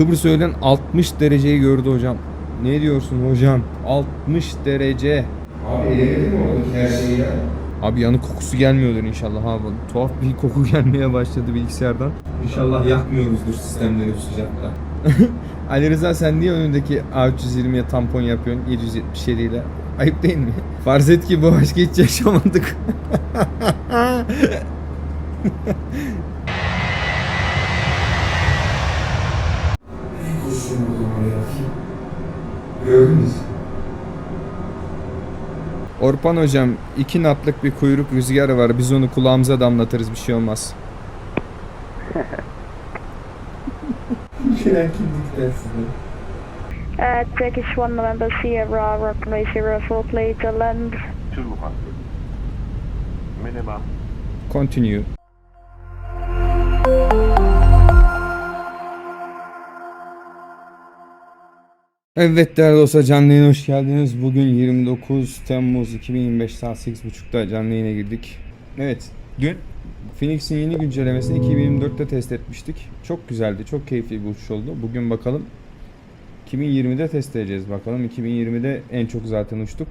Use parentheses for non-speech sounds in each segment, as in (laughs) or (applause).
Kıbrıs öğlen 60 dereceyi gördü hocam. Ne diyorsun hocam? 60 derece. Abi eğlendi mi oradaki her şeyi ya? Abi yanık kokusu gelmiyordur inşallah abi. Tuhaf bir koku (laughs) gelmeye başladı bilgisayardan. İnşallah yakmıyoruzdur sistemleri bu sıcakta. (laughs) Ali Rıza sen niye önündeki A320'ye tampon yapıyorsun 777 ile? Ayıp değil mi? Farz et ki bu aşkı hiç yaşamadık. (laughs) Orpan hocam iki natlık bir kuyruk rüzgarı var. Biz onu kulağımıza damlatırız bir şey olmaz. Uh, Turkish 1 November Sierra, runway 04, please land. 200. Minimum. Continue. Evet değerli dostlar canlı yayına hoş geldiniz. Bugün 29 Temmuz 2025 saat 8.30'da canlı yayına girdik. Evet dün Phoenix'in yeni güncellemesini 2024'te test etmiştik. Çok güzeldi, çok keyifli bir uçuş oldu. Bugün bakalım 2020'de test edeceğiz bakalım. 2020'de en çok zaten uçtuk.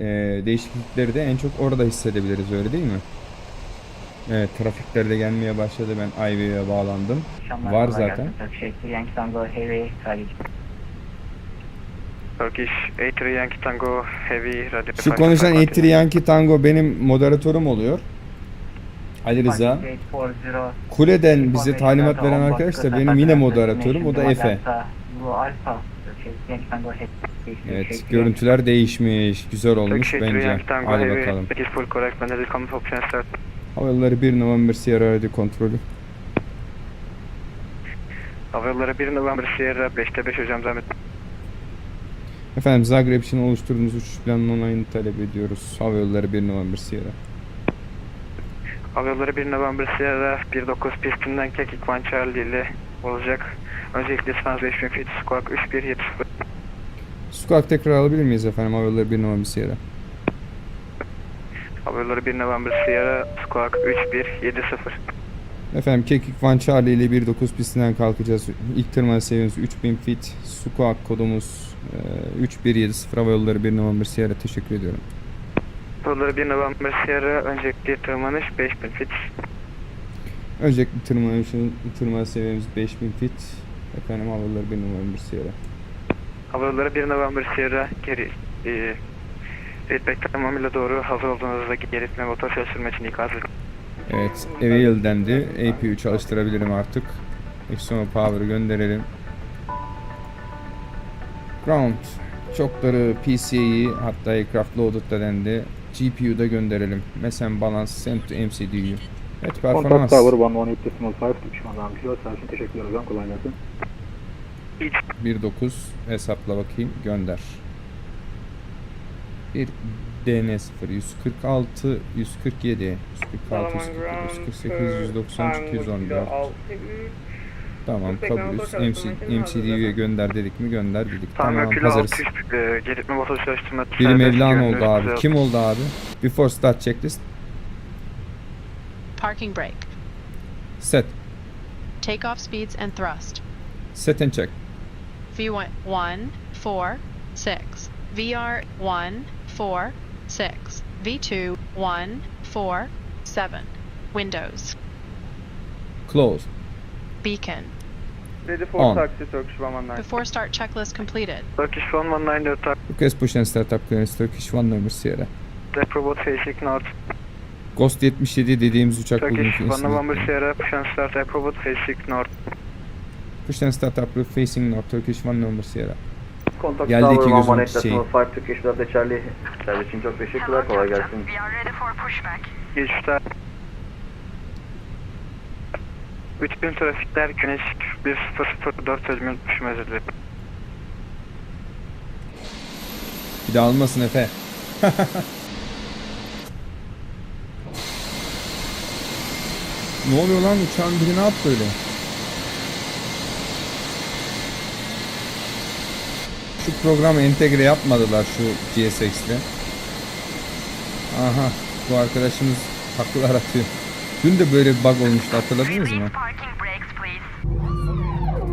Ee, değişiklikleri de en çok orada hissedebiliriz öyle değil mi? Evet trafikler de gelmeye başladı. Ben Ivy'ye bağlandım. Var zaten. gelsin. Turkish Yankee Tango Heavy Tayyip. Turkish A3 Yankee Tango Heavy Radio Şu konuşan Etri Yankee Tango benim moderatörüm oluyor. Ali Rıza. 840. Kuleden bize talimat veren arkadaş da benim yine moderatörüm. O da Efe. Bu Alfa. Turkish Yankee Tango Heavy. Evet görüntüler değişmiş. Güzel olmuş A3 bence. Hadi bakalım. Havaları 1 November Sierra Radio kontrolü. Havayolları 1 November Sierra 5'te 5 hocam zahmet. Efendim Zagreb için oluşturduğumuz uçuş planının onayını talep ediyoruz. Havayolları 1 November Sierra. Havayolları 1 November Sierra 19 pistinden Kekik Van Charlie ile olacak. Öncelikle lisans 5000 feet squawk 3170. Squawk tekrar alabilir miyiz efendim Havayolları 1 November Sierra? Havayolları 1 November Sierra squawk 3170. Efendim Kekik Van Charlie ile 1.9 pistinden kalkacağız. İlk tırmanış seviyemiz 3000 feet. Squawk kodumuz e, 3170 Havayolları 1 November Sierra teşekkür ediyorum. Havayolları 1 November Sierra öncelikli tırmanış 5000 feet. Öncelikli tırmanışın tırmanış seviyemiz 5000 feet. Efendim Havayolları 1 November Sierra. Havayolları 1 November Sierra geri e, feedback tamamıyla doğru hazır olduğunuzda geritme motor çalıştırma için ikaz edin. Evet, Avail dendi. APU çalıştırabilirim artık. External Power'ı gönderelim. Ground. Çokları PCA'yı hatta Aircraft Loaded da dendi. GPU'da gönderelim. Mesela Balance Send to MCDU. Evet Contact performans. Tower 118.5 Türkmen Ramşilo Sersin teşekkür ederim kolay gelsin. 1.9 hesapla bakayım gönder. Bir DN0 146 147 146 148 193 214 Tamam kabulüz. MC, MCDU'ya gönder dedik mi gönder dedik. Tamam, Tamam hazırız. 600 e, geritme motor çalıştırma Biri Mevlan oldu abi. Kim oldu abi? Before start checklist. Parking brake. Set. Takeoff speeds and thrust. Set and check. V1, 4, 6. VR, 1, 4, 6. V2, 1, 4, 7. Windows. Close. Beacon. Ready for On. taxi Turkish 119. Before start checklist completed. Turkish 119 attack. Request push and start up clearance Turkish One number Sierra. Robot facing north. Ghost 77 dediğimiz uçak Turkish bugünkü 1 November. Sierra push and start Robot facing north. Push and start up facing north Turkish One number Sierra. Contact Geldi iki Tower gözün 118 şeyi. Decimal 5 Turkish Delta Charlie. Servis için çok teşekkürler. Kolay gelsin. Geçişler. 3000 trafikler güneş 1004 sözümün düşme özür dilerim. Bir daha almasın Efe. (laughs) ne oluyor lan uçağın biri ne yaptı öyle? Şu programı entegre yapmadılar şu GSX'le. Aha bu arkadaşımız takılar atıyor. Dün de böyle bir bug olmuştu hatırladınız mı?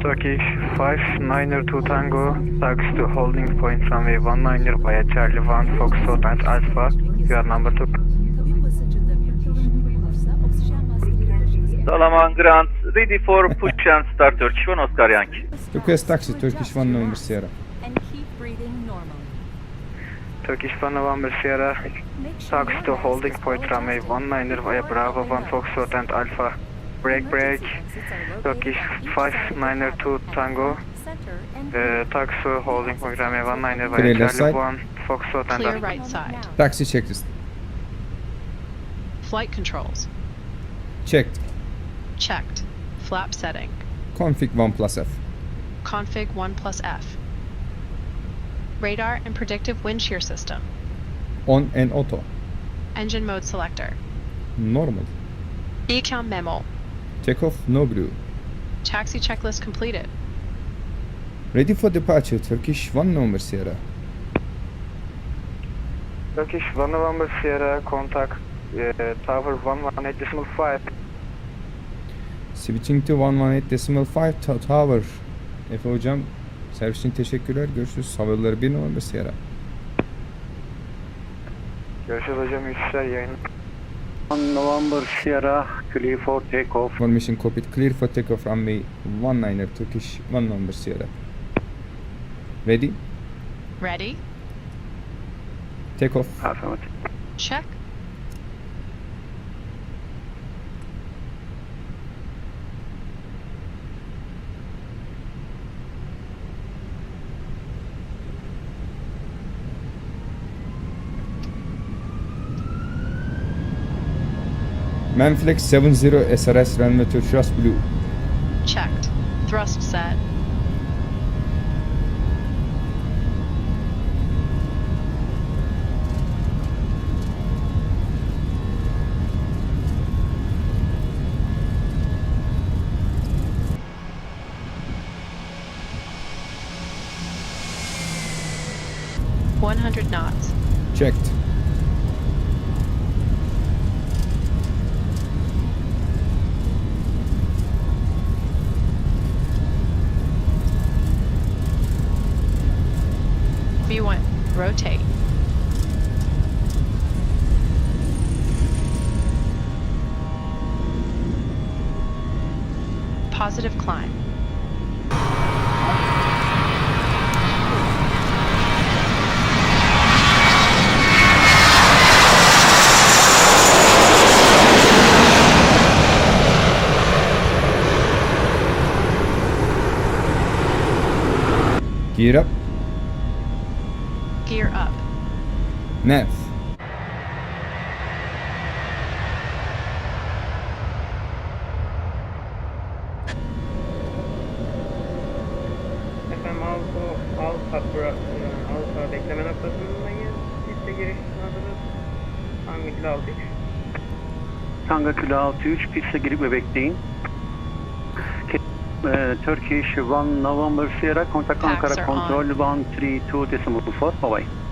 Turkish 5902 Tango, taxi to holding point runway 19 via Charlie 1 Foxtrot and Alpha. You are number 2. Kabin basıncında bir değişiklik olursa oksijen maskeleri taşınız. Salaman Grant, ready for push and start Turkish 1 Oscar Yankee. Request taxi Turkish One November Sierra. Turkish 1 November Sierra, your to holding point runway on. 19 via Bravo 1 Foxtrot and Alpha. Break break. Turkish on each side of the 5902 cabin, Tango. Uh, taxi to holding point runway 19 via Clear left Charlie side. 1 Foxtrot and Clear Alpha. right side. Taxi checklist. Flight controls. Checked. Checked. Flap setting. Config 1 plus F. Config 1 plus F. Radar and predictive wind shear system. On and auto. Engine mode selector. Normal. Ecom memo. Takeoff no blue. Taxi checklist completed. Ready for departure Turkish One November Sierra. Turkish 1 November Sierra, contact uh, Tower 118.5. Switching to 118.5 ta- Tower. Efe hocam servis için teşekkürler. Görüşürüz. Havaları 1 November Sierra. Görüşürüz hocam, yükseler yayın. November Sierra, clear for takeoff. Formation copied. Clear for takeoff runway 19er Turkish One November Sierra. Ready? Ready? Takeoff. Affirmative. Check. Manflex 70 SRS runway to Trust Blue. Checked. Thrust set. One hundred knots. Rotate. Positive climb. Gear up. Nav. Efendim Alfa, Alfa, Bra, Alfa bekleme noktasındayız. Giriş hazırız. Hangi kilo aldık? Tango Kilo 63, piste girip ve bekleyin. E, Turkish 1 November Sierra, kontak Tax Ankara are Kontrol on. 132 decimal 4, bye bye.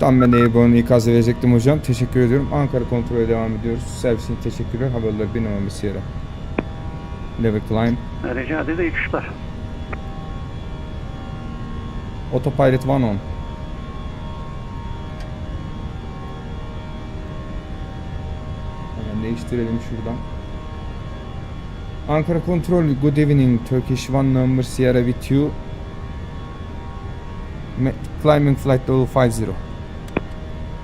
Tam ben Airborne ikaz verecektim hocam. Teşekkür ediyorum. Ankara kontrole devam ediyoruz. Servisine teşekkürler. Havalar 1 November Sierra. Level climb. Rica ederiz, iyi uçuşlar. Autopilot 1 on. Hemen değiştirelim şuradan. Ankara Control, good evening. Turkish One Number Sierra with you. Climbing flight level 50.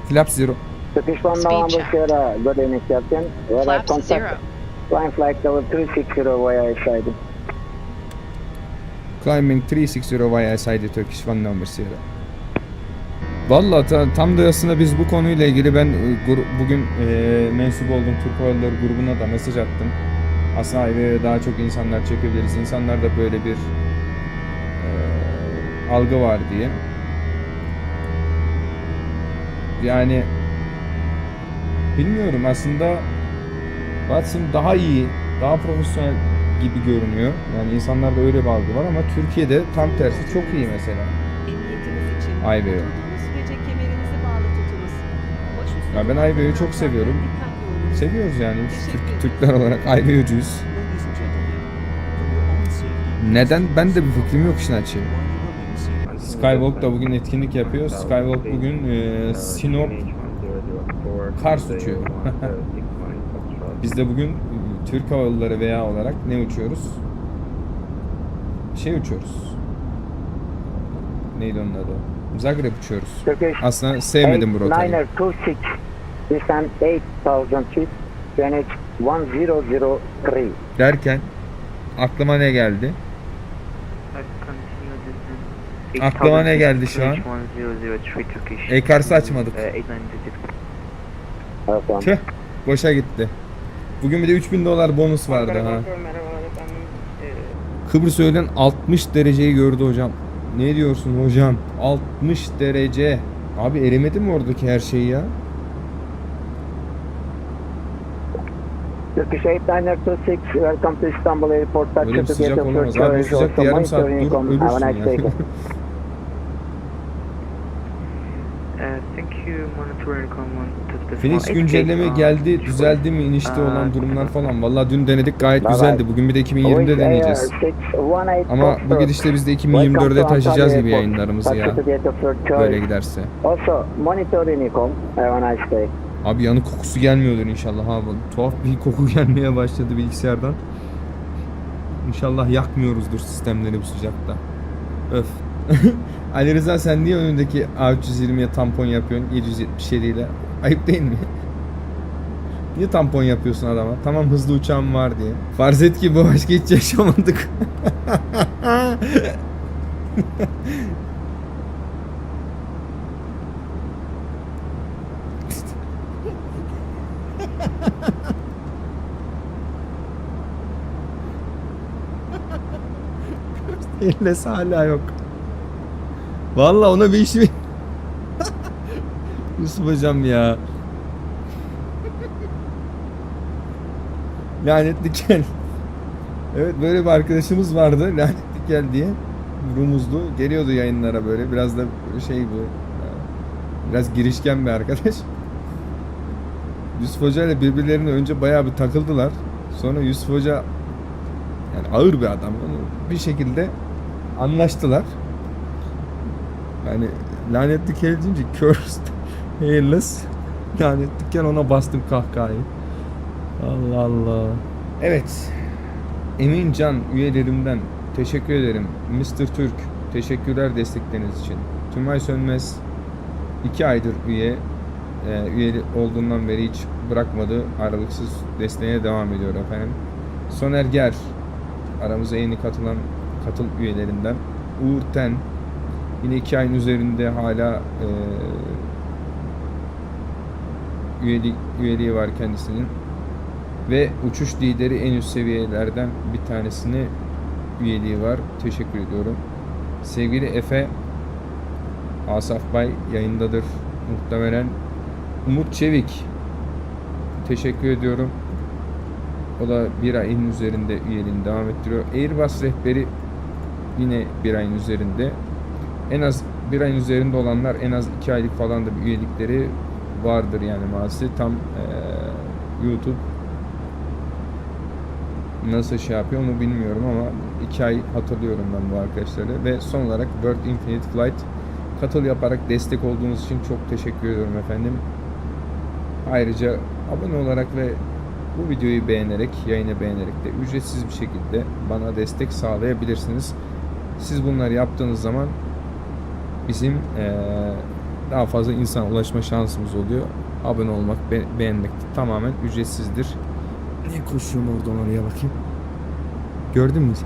Flap 0. Turkish One Speed November. Sierra, good evening, Captain. Radar Flaps contact. zero. Flying flight level 260 via SID. Climbing 360 via SID Turkish One Number Sierra. Valla ta- tam da aslında biz bu konuyla ilgili ben e, gru- bugün e, mensup olduğum Türk Hava Yolları grubuna da mesaj attım. Aslında highway'e daha çok insanlar çekebiliriz. İnsanlarda böyle bir e, algı var diye. Yani bilmiyorum aslında Watson daha iyi, daha profesyonel gibi görünüyor. Yani insanlarda öyle bir algı var ama Türkiye'de tam tersi çok iyi mesela. Emniyetiniz için Ay be. oturduğunuz sürece kemerinizi bağlı tutunuz. Baş üstü Ya ben Ayva'yı çok seviyorum. dikkatli. Seviyoruz yani biz Türk, Türkler olarak and gentlemen, Neden? Ben de bir fikrim yok işin açığı. Skywalk da bugün etkinlik yapıyor. Skywalk bugün e, Sinop Kars uçuyor. (laughs) Biz de bugün e, Türk Hava Yolları veya olarak ne uçuyoruz? Şey uçuyoruz. Neydi onun adı? Zagreb uçuyoruz. Turkish Aslında sevmedim bu rotayı. 8926, descent 8000 feet, finish 1003. Derken aklıma ne geldi? Aklıma ne geldi şu an? Ekars'ı açmadık. Awesome. Tüh, boşa gitti. Bugün bir de 3000 dolar bonus vardı ha. Kıbrıs öğlen 60 dereceyi gördü hocam. Ne diyorsun hocam? 60 derece. Abi erimedi mi oradaki her şey ya? Turkish 8926, welcome to Istanbul Airport. Öyle bir sıcak olamaz. Abi bu sıcakta yarım saat dur ölürsün ya. (laughs) Phoenix güncelleme geldi, düzeldi mi inişte olan durumlar falan. Vallahi dün denedik gayet güzeldi. Bugün bir de 2020'de deneyeceğiz. Ama bu gidişle biz de 2024'e taşıyacağız gibi yayınlarımızı ya. Böyle giderse. Also, monitor Unicom. Have a nice day. Abi yanık kokusu gelmiyordur inşallah abi. Tuhaf bir koku (laughs) gelmeye başladı bilgisayardan. İnşallah yakmıyoruzdur sistemleri bu sıcakta. Öf. (laughs) Ali Rıza sen niye önündeki A320'ye tampon yapıyorsun 777 ile? Ayıp değil mi? (laughs) Niye tampon yapıyorsun adama? Tamam hızlı uçağım var diye. Farz et ki bu başka hiç yaşamadık. Ellesi hala yok. Vallahi ona bir işi (laughs) Yusuf hocam ya. Lanetli kel. Evet böyle bir arkadaşımız vardı. Lanetli kel diye. Rumuzlu. Geliyordu yayınlara böyle. Biraz da şey bu. Biraz girişken bir arkadaş. Yusuf Hoca ile birbirlerine önce bayağı bir takıldılar. Sonra Yusuf Hoca yani ağır bir adam. Bir şekilde anlaştılar. Yani lanetli kel deyince cursed, hairless. Lanetliken ona bastım kahkahayı. Allah Allah. Evet. Emin Can üyelerimden teşekkür ederim. Mr. Türk teşekkürler destekleriniz için. Tümay Sönmez 2 aydır üye. Ee, üye olduğundan beri hiç bırakmadı. Aralıksız desteğe devam ediyor efendim. Soner Ger aramıza yeni katılan katıl üyelerinden. Uğur Ten yine 2 ayın üzerinde hala e, üyelik, üyeliği var kendisinin. Ve uçuş lideri en üst seviyelerden bir tanesine üyeliği var. Teşekkür ediyorum. Sevgili Efe Asaf Bay yayındadır muhtemelen. Umut Çevik teşekkür ediyorum. O da bir ayın üzerinde üyeliğini devam ettiriyor. Airbus rehberi yine bir ayın üzerinde. En az bir ayın üzerinde olanlar en az iki aylık falan da bir üyelikleri vardır yani maalesef. Tam eee, YouTube nasıl şey yapıyor onu bilmiyorum ama iki ay hatırlıyorum ben bu arkadaşları. Ve son olarak Bird Infinite Flight katıl yaparak destek olduğunuz için çok teşekkür ediyorum efendim. Ayrıca abone olarak ve bu videoyu beğenerek, yayını beğenerek de ücretsiz bir şekilde bana destek sağlayabilirsiniz. Siz bunları yaptığınız zaman bizim daha fazla insana ulaşma şansımız oluyor. Abone olmak, be- beğenmek de tamamen ücretsizdir. Ne koşuyorum oradan oraya bakayım. Gördün mü? (laughs)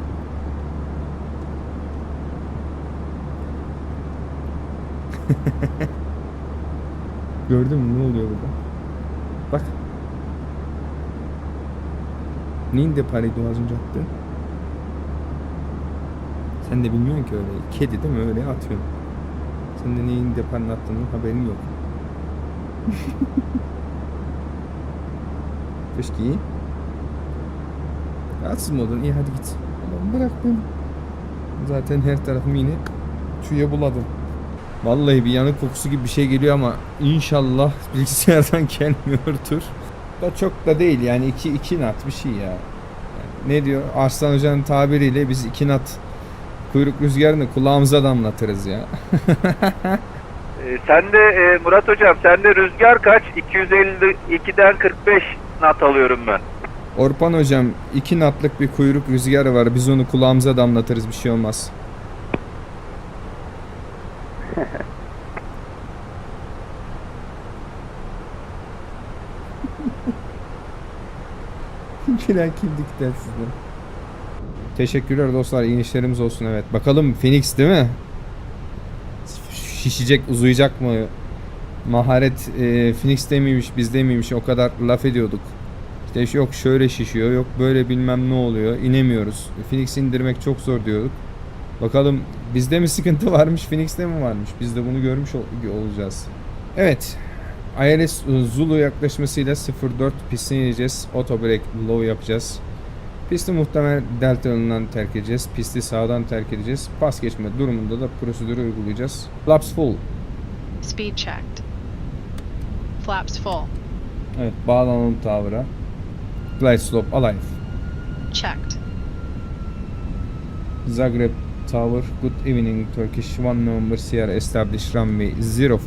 Gördün mü ne oluyor burada? Bak. Neyin deparıydı o az önce attı? Sen de bilmiyorsun ki öyle. Kedi değil mi? Öyle atıyorsun. Sen de neyin deparını attığının haberin yok. (laughs) Keşke iyi. Rahatsız mı oldun? İyi hadi git. Aman bırak beni. Zaten her tarafım yine tüye buladım. Vallahi bir yanık kokusu gibi bir şey geliyor ama inşallah (laughs) bilgisayardan gelmiyordur. Da çok da değil yani 2 2 nat bir şey ya. Yani ne diyor? Arslan Hoca'nın tabiriyle biz iki nat kuyruk rüzgarını kulağımıza damlatırız ya. (laughs) Ee, sen de e, Murat hocam sen de rüzgar kaç? 252'den 45 nat alıyorum ben. Orpan hocam iki natlık bir kuyruk rüzgarı var. Biz onu kulağımıza damlatırız bir şey olmaz. (laughs) Gülen kimlikten sizden. Teşekkürler dostlar. İyi olsun evet. Bakalım Phoenix değil mi? Şişecek, uzayacak mı? Maharet e, Phoenix'te miymiş, bizde miymiş o kadar laf ediyorduk. İşte yok şöyle şişiyor, yok böyle bilmem ne oluyor. inemiyoruz. Phoenix indirmek çok zor diyorduk. Bakalım bizde mi sıkıntı (laughs) varmış, Phoenix'te mi varmış? Biz de bunu görmüş ol- olacağız. Evet. ILS Zulu yaklaşmasıyla 04 pistten ineceğiz. Auto brake low yapacağız. Pisti muhtemel delta yönünden terk edeceğiz. Pisti sağdan terk edeceğiz. Pas geçme durumunda da prosedürü uygulayacağız. Flaps full. Speed checked. Flaps full. Evet bağlanalım tavıra. Glide slope alive. Checked. Zagreb Tower, good evening Turkish 1 November Sierra established runway 04.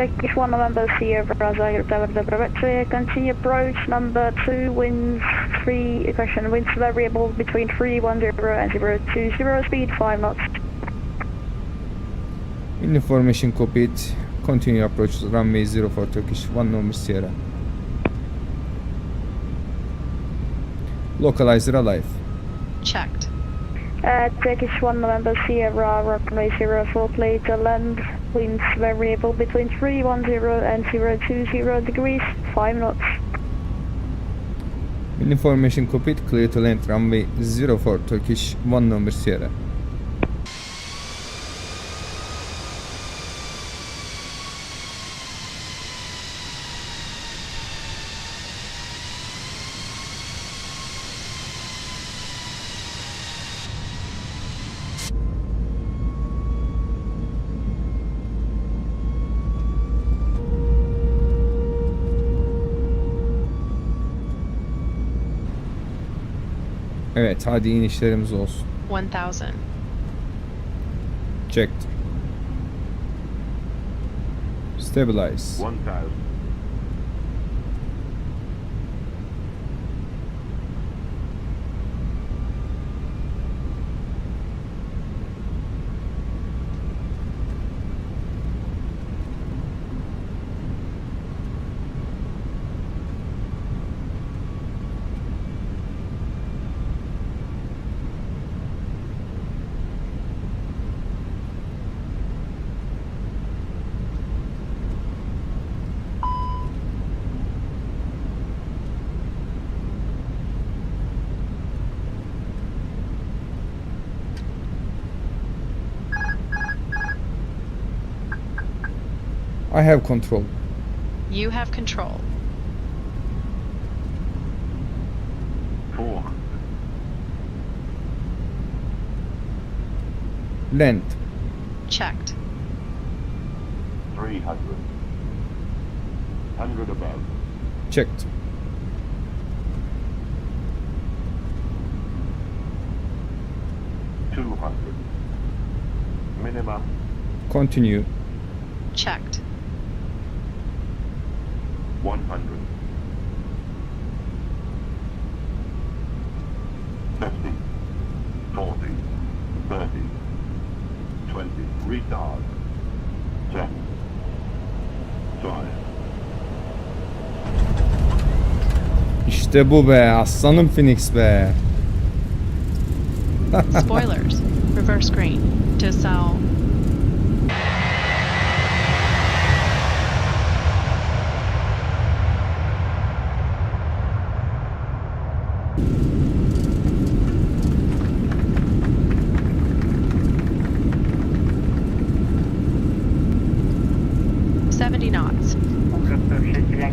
Turkish 1 November Sierra Zagreb Tower Dobrovetri. Continue approach number 2 winds 3 question winds variable between 310 and 020 speed 5 knots. Information copied. Continue approach runway 04 Turkish 1 November Sierra. Localizer alive. Checked. Uh, Turkish 1 November Sierra runway 04 clear to land. Winds variable between 310 and 020 degrees 5 knots. Information copied. Clear to land runway 04 Turkish 1 number Sierra. Evet hadi inişlerimiz olsun. 1000. Checked. Stabilize. 1000. I have control. You have control. Four. Length. Checked. 300. 100 above. Checked. Two hundred. Minimum Continue. Checked. One hundred. Fifty. Forty. Thirty. Twenty. Retard. Ten. Five. İşte bu be aslanım Phoenix be. (laughs) Spoilers. Reverse green. To sell.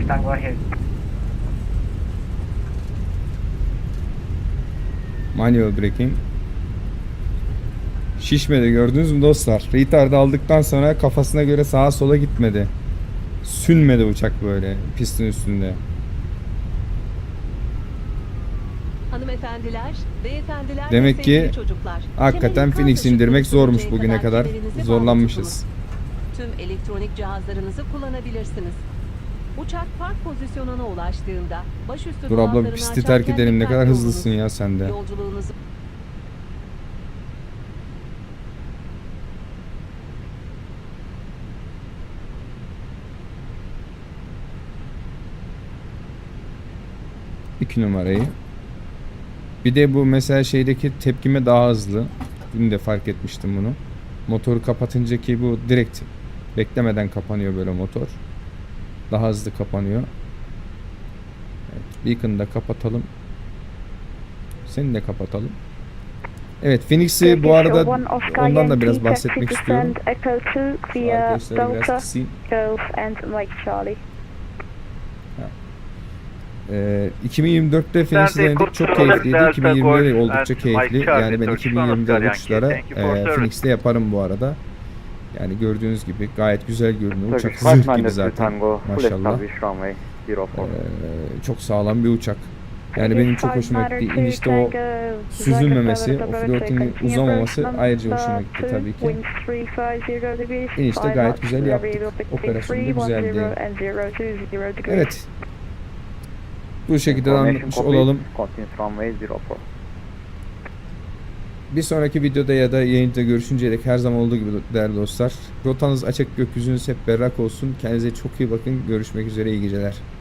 Tango Harry. Manual braking. Şişmedi gördünüz mü dostlar? Retard aldıktan sonra kafasına göre sağa sola gitmedi. Sünmedi uçak böyle pistin üstünde. Hanımefendiler, beyefendiler Demek ki sevgili çocuklar. Hakikaten Phoenix indirmek zormuş bugüne kadar. Zorlanmışız. Tüm elektronik cihazlarınızı kullanabilirsiniz. Uçak park pozisyonuna ulaştığında başüstü Dur abla pisti terk edelim ne kadar hızlısın ya sen de. Yolculuğunuzu İki numarayı. Bir de bu mesela şeydeki tepkime daha hızlı. Dün de fark etmiştim bunu. Motoru kapatınca ki bu direkt beklemeden kapanıyor böyle motor. Daha hızlı kapanıyor. Evet, beacon'ı da kapatalım. Seni de kapatalım. Evet Phoenix'i bu arada ondan da biraz bahsetmek istiyorum. Echo 2 Şu via arkadaşları biraz Delta, kısayım. Golf and Mike Charlie. Ee, 2024'te Phoenix'i Sandy denedik çok keyifliydi. Delta 2020'de Golf oldukça keyifli. Yani ben Turkish 2020'de Yankee. uçuşlara e. Phoenix'te yaparım bu arada. Yani gördüğünüz gibi gayet güzel görünüyor. Uçak zırh gibi 92 zaten maşallah. establish runway 04. Ee, çok sağlam bir uçak. Yani benim çok hoşuma gitti. İnişte o süzülmemesi, o flörtünün uzamaması ayrıca hoşuma gitti tabii ki. İnişte gayet güzel yaptık. Operasyon da güzeldi. Evet. Bu şekilde anlatmış olalım. Continuous runway 04. Bir sonraki videoda ya da yayında görüşünceye dek her zaman olduğu gibi değerli dostlar. Rotanız açık, gökyüzünüz hep berrak olsun. Kendinize çok iyi bakın. Görüşmek üzere, iyi geceler.